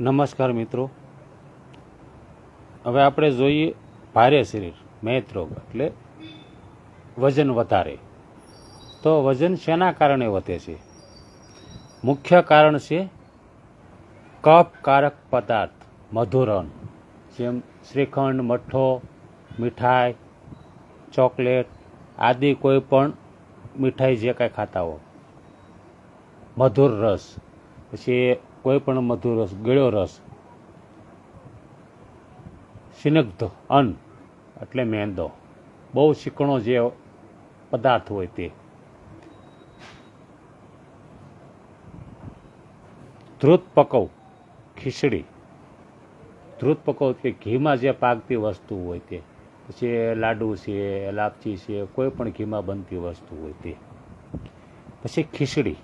નમસ્કાર મિત્રો. હવે આપણે જોઈએ ભારે શરીર મેદ રોગ એટલે વજન વધારે. તો વજન શેના કારણે વધે છે? મુખ્ય કારણ છે કફકારક પદાર્થ મધુરન જેમ શ્રીખંડ મઠ્ઠો મીઠાઈ, ચોકલેટ આદિ કોઈ પણ મીઠાઈ જે કાંઈ ખાતા હો મધુર રસ, પછી કોઈ પણ મધુર રસ, ગળ્યો રસ, સિનગ્ધ, અન્ન, એટલે મેંદો. બહુ ચીકણો જે પદાર્થ હોય તે. ધ્રુત પકવ ખીચડી. ધ્રુત પકવ કે ઘીમાં જે પાકતી વસ્તુ હોય તે. પછી લાડુ છે, લાપચી છે, કોઈ પણ ઘીમાં બનતી વસ્તુ હોય તે. પછી ખીચડી.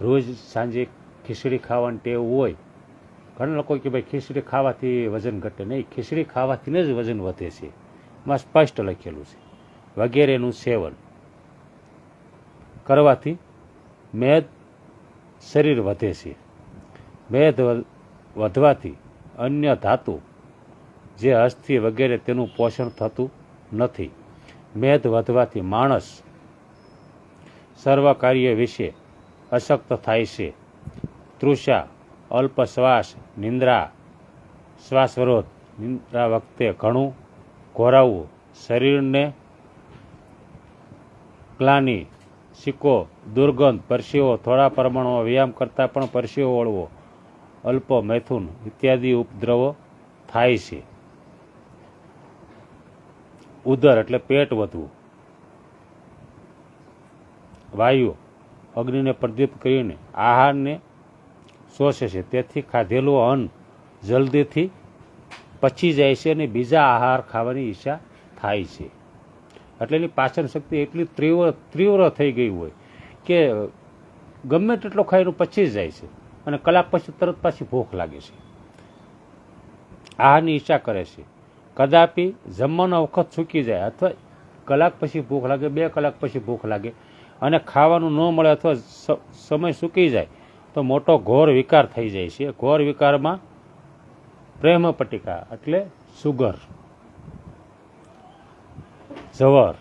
રોજ સાંજે ખીચડી ખાવાની ટેવ હોય, ઘણા લોકો કે ભાઈ ખીચડી ખાવાથી વજન ઘટે નહીં. ખીચડી ખાવાથીને જ વજન વધે છે. એમાં સ્પષ્ટ લખેલું છે. વગેરેનું સેવન કરવાથી મેદ શરીર વધે છે. મેદ વધ- વધવાથી અન્ય ધાતુ જે અસ્થિ વગેરે તેનું પોષણ થતું નથી. મેદ વધવાથી માણસ સર્વ કાર્ય વિશે અશક્ત થાય છે. તૃષા, અલ્પ શ્વાસ, નિંદ્રા શ્વાસવરોધ નિંદ્રા વખતે ઘણું ઘોરાવવું શરીરને ગ્લાની, સિક્કો, દુર્ગંધ, પરસેવો, થોડા પ્રમાણમાં વ્યાયામ કરતાં પણ પરસેવો વળવો અલ્પ મૈથુન ઇત્યાદિ ઉપદ્રવો થાય છે. ઉદર એટલે પેટ વધવું. વાયુ, અગ્નિને પ્રદીપ કરીને આહારને શોષે છે. તેથી ખાધેલું અન્ન જલ્દીથી પચી જાય છે અને બીજા આહાર ખાવાની ઈચ્છા થાય છે. એટલે એની પાચન શક્તિ એટલી તીવ્ર તીવ્ર થઈ ગઈ હોય કે ગમે તેટલો ખાઈને પચી જાય છે અને કલાક પછી તરત પાછી ભૂખ લાગે છે. આહારની ઈચ્છા કરે છે. કદાપી જમવાનો વખત ચૂકી જાય અથવા કલાક પછી ભૂખ લાગે, બે કલાક પછી ભૂખ લાગે અને ખાવાનું ન મળે અથવા સમય ચૂકી જાય તો મોટો ઘોર વિકાર થઈ જાય છે. ઘોર વિકારમાં પ્રેમ પટિકા એટલે સુગર, જવર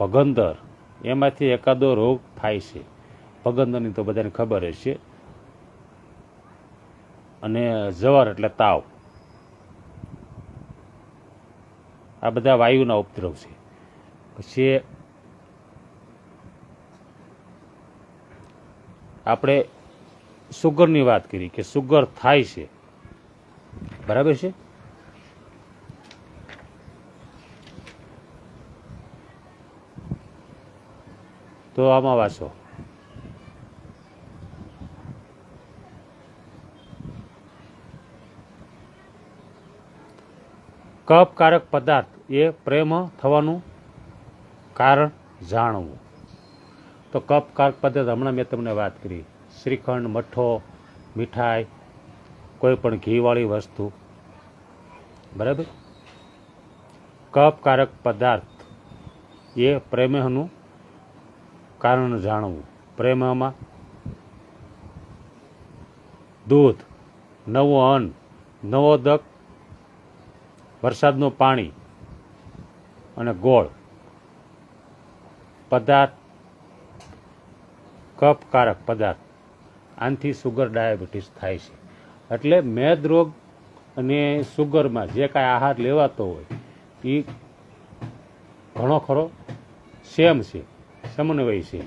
ભગંદર એમાંથી એકાદો રોગ થાય છે. ભગંદરની તો બધાને ખબર છે. અને જવર એટલે તાવ. આ બધા વાયુના ઉપદ્રવ છે. પછી આપણે સુગરની વાત કરી કે સુગર થાય છે. બરાબર છે? તો આમાં વાંચો. કપકારક પદાર્થ એ પ્રેમ થવાનું કારણ જાણવું. તો કપ કાર્ક પદાર્થ હમણાં મેં તમને વાત કરી. શ્રીખંડ મઠ્ઠો મીઠાઈ, કોઈ પણ ઘીવાળી વસ્તુ. બરાબર? કપકારક પદાર્થ એ પ્રેમનું કારણ જાણવું. પ્રેમમાં દૂધ, નવું અન્ન નવોદક વરસાદનું પાણી અને ગોળ. પદાર્થ કફકારક પદાર્થ. આનાથી સુગર ડાયાબિટીસ થાય છે. એટલે મેદ રોગ અને સુગરમાં જે કાંઈ આહાર લેવાતો હોય એ ઘણો ખરો સેમ છે, સમન્વય છે.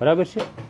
બરાબર છે?